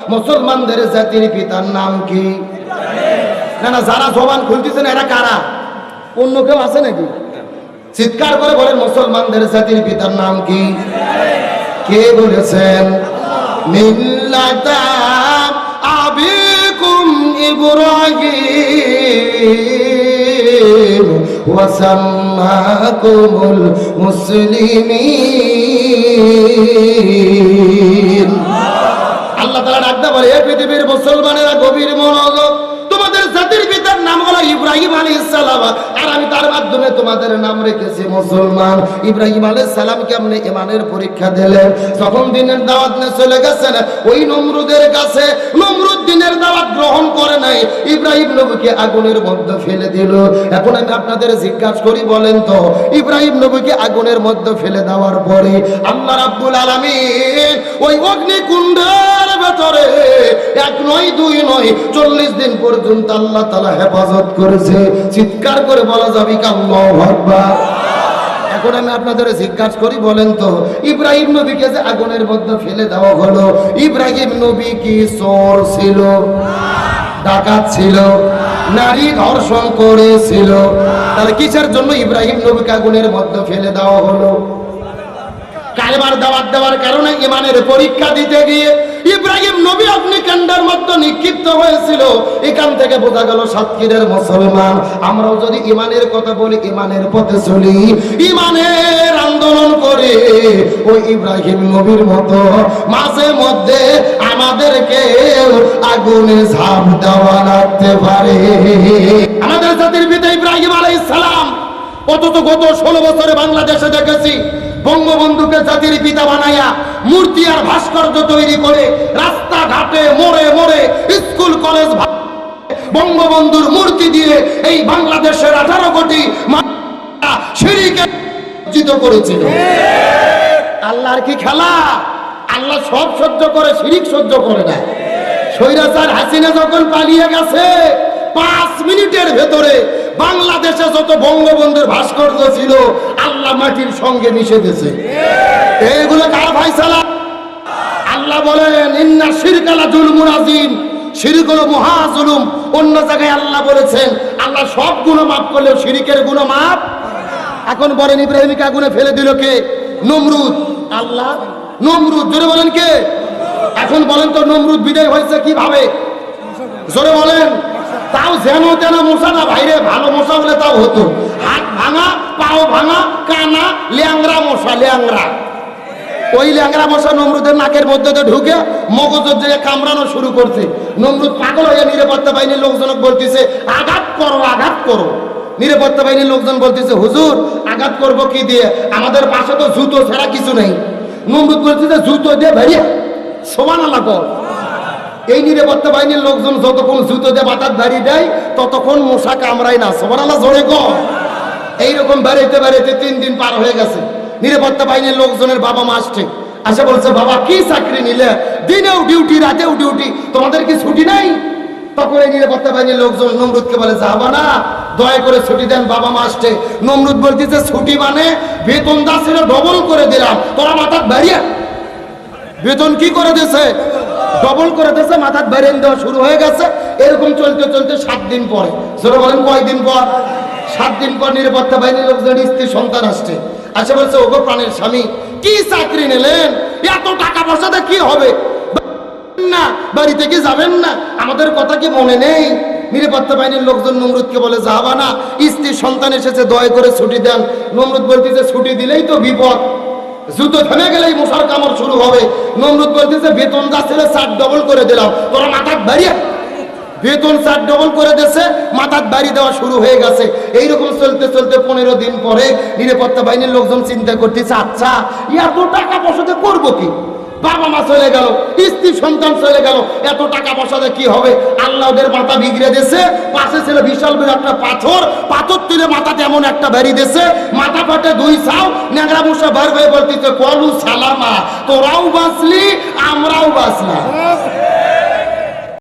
মুসলমানদের জাতির পিতার নাম কি? না না, যারা জবান খুলতেছেন এরা কারা? অন্য কেউ আছে নাকি? চিৎকার করে বলেন মুসলমানদের জাতির পিতার নাম কি? কে বলেছেন? আবিকুম ইব্রাহিম, ওয়াসাম্মাকুমুল মুসলমানেরা গভীর মনোযোগ। তোমাদের জাতির পিতার নাম হলো ইব্রাহিম আলী সালাম। আর আমি তার মাধ্যমে তোমাদের নাম রেখেছি মুসলমান। ইব্রাহিম আলাইহিস সালাম কেমনে ইমানের পরীক্ষা দিলেন। যখন দিনের দাওয়াত নিয়ে চলে গেছেন, ওই নমরুদের কাছে নমরুদ দিনের দাওয়াত গ্রহণ করে নাই। ইব্রাহিম নবীকে আগুনের মধ্যে ফেলে দিল। এখন আমি আপনাদের জিজ্ঞাসা করি, বলেন তো, ইব্রাহিম নবীকে আগুনের মধ্যে ফেলে দেওয়ার পরে আল্লাহ রাব্বুল আলামিন ওই অগ্নিকুণ্ডের ভেতরে এক নয়, দুই নয়, চল্লিশ দিন পর্যন্ত আল্লাহ তালা হেফাজত করেছে। চিৎকার করে বলা যাবে কি আল্লাহু আকবার। এখন আমি আপনাদের জিজ্ঞাসা করি বলেন তো ইব্রাহিম নবীকে যে আগুনের মধ্যে ফেলে দেওয়া হলো ইব্রাহিম নবী কি চোর ছিল? ডাকাত ছিল? নারী ধর্ষণ করেছিল? তাহলে কিসের জন্য ইব্রাহিম নবীকে আগুনের মধ্যে ফেলে দেওয়া হলো? কালেমার দাওয়াত দেওয়ার কারণে ইমানের পরীক্ষা দিতে গিয়ে ইব্রাহিম নবী অগ্নিকাণ্ডের মধ্যে নিক্ষিপ্ত হয়েছিল, এখান থেকে বোঝা গেল সাতক্ষীরের মুসলমান। আমরাও যদি ইমানের কথা বলি, ইমানের পথে চলি। ইমানের আন্দোলন করে ওই ইব্রাহিম নবীর মতো মাঝে মধ্যে আমাদেরকে আগুনে ঝাঁপ দেওয়া লাগতে পারে। আমাদের জাতির পিতা ইব্রাহিম আলাইহিস সালাম অথচ গত ষোলো বছরে বাংলাদেশে দেখেছি বঙ্গবন্ধুকে জাতির পিতা বানাইয়া মূর্তি আর ভাস্কর্য তৈরি করে রাস্তাঘাটে মোড়ে মোড়ে স্কুল, কলেজ বঙ্গবন্ধুর মূর্তি দিয়ে এই বাংলাদেশের আঠারো কোটি সিঁড়িকে জিত করেছিল। আল্লাহর কি খেলা? আল্লাহ সব সহ্য করে শিরিক সহ্য করে না। স্বৈরাচার হাসিনা যখন পালিয়ে গেছে, পাঁচ মিনিটের ভেতরে বাংলাদেশে যত বঙ্গবন্ধুর ভাস্কর্য ছিল আল্লাহ মাটির সঙ্গে মিশে গেছে। এইগুলো কার ভাইসালা আল্লাহ বলেন ইন্না শিরকালা জুলমুন আজিম শিরিক হলো মহা জুলুম। অন্য জায়গায় আল্লাহ বলেছেন আল্লাহ সব গুণ মাফ করলেও শিরিকের গুণ মাফ। এখন বলেন ইব্রাহিমকে আগুনে ফেলে দিল কে? নমরুদ। আল্লাহ নমরুদ। জোরে বলেন কে? এখন বলেন তো নমরুদ বিদায় হয়েছে কীভাবে? জোরে বলেন। তাও যেন তেন মশা না, ভাইরে, ভালো মশা হলে তাও হতো। হাত ভাঙা, পাও ভাঙা, কানা ল্যাংরা মশা ল্যাংরা ওই ল্যাংরা মশা নমরুদের নাকের মধ্যে ঢুকে মগজের দিকে কামড়ানো শুরু করছে। নমরুদ পাগল হয়ে নিরাপত্তা বাহিনীর লোকজন বলতেছে, আঘাত করো আঘাত করো। নিরাপত্তা বাহিনীর লোকজন বলতেছে, হুজুর, আঘাত করব কি দিয়ে? আমাদের পাশে তো জুতো ছাড়া কিছু নেই। নমরুদ বলতেছে, জুতো দিয়ে ভাইয়া সমান আলাদা এই নিরাপত্তা বাহিনীর লোকজন যতক্ষণ জুতো দিয়ে বাতার দাঁড়িয়ে দেয়, ততক্ষণ মশা কামড়ায় না সবার আল্লাহ জোরে কম এইরকম বেড়াইতে বেড়াইতে তিন দিন পার হয়ে গেছে। নিরাপত্তা বাহিনীর লোকজনের বাবা মা আসছে। আসে বলছে, বাবা, কি চাকরি নিলে? দিনেও ডিউটি রাতেও ডিউটি তোমাদের কি ছুটি নাই? তখন এই নিরাপত্তা বাহিনীর লোকজন নমরুদকে বলে, যাবা না, দয়া করে ছুটি দেন, বাবা মা আসছে। নমরুদ বলতেছে ছুটি মানে বেতন দা ছিল ডবল করে দিলাম, তোরা মাথার বাড়িয়া বেতন কি করে দিয়েছে ডবল করে দিয়েছে, মাথার বেরেন দেওয়া শুরু হয়ে গেছে। এরকম চলতে চলতে সাত দিন পরে। সেটা বলেন কয়দিন পর? সাত দিন পর নিরাপত্তা বাহিনীর লোকজন স্ত্রী সন্তান আসছে। আসে বলছে, ওগো প্রাণের স্বামী, কি চাকরি নিলেন? এত টাকা পয়সাতে কি হবে? না বাড়ি থেকে যাবেন না? আমাদের কথা কি মনে নেই? নিরাপত্তা বাহিনীর লোকজন নমরুদকে বলে, যাবা না, স্ত্রী সন্তান এসেছে, দয়া করে ছুটি দেন। নমরুদ বলতেছে, ছুটি দিলেই তো বিপদ। জুতো থেমে গেলেই মশার কামড় শুরু হবে। নমরুদ বলতেছে, বেতন যা ছিল চার ডবল করে দিলাম। তোরা মাথার বাড়িয়ে বেতন চার ডবল করে দিয়েছে, মাথার বাড়ি দেওয়া শুরু হয়ে গেছে। এইরকম চলতে চলতে পনেরো দিন পরে নিরাপত্তা বাহিনীর লোকজন চিন্তা করতেছে আচ্ছা এত টাকা পয়সাতে করব কি? বাবা মা চলে গেল, স্ত্রী সন্তান চলে গেল, এত টাকা পয়সাতে কি হবে? আল্লাহ ওদের মাথা বিগড়ে দিয়েছে, পাশে ছিল বিশাল বড় একটা পাথর পাথর তুলে মাথাতে এমন একটা বেরি দিয়েছে, মাথা ফাটে দুই সাও ন্যাংরা মশা বার হয়ে বলতেছে, কলু সালামা, তোরাও বাঁচলি, আমরাও বাঁচলাম।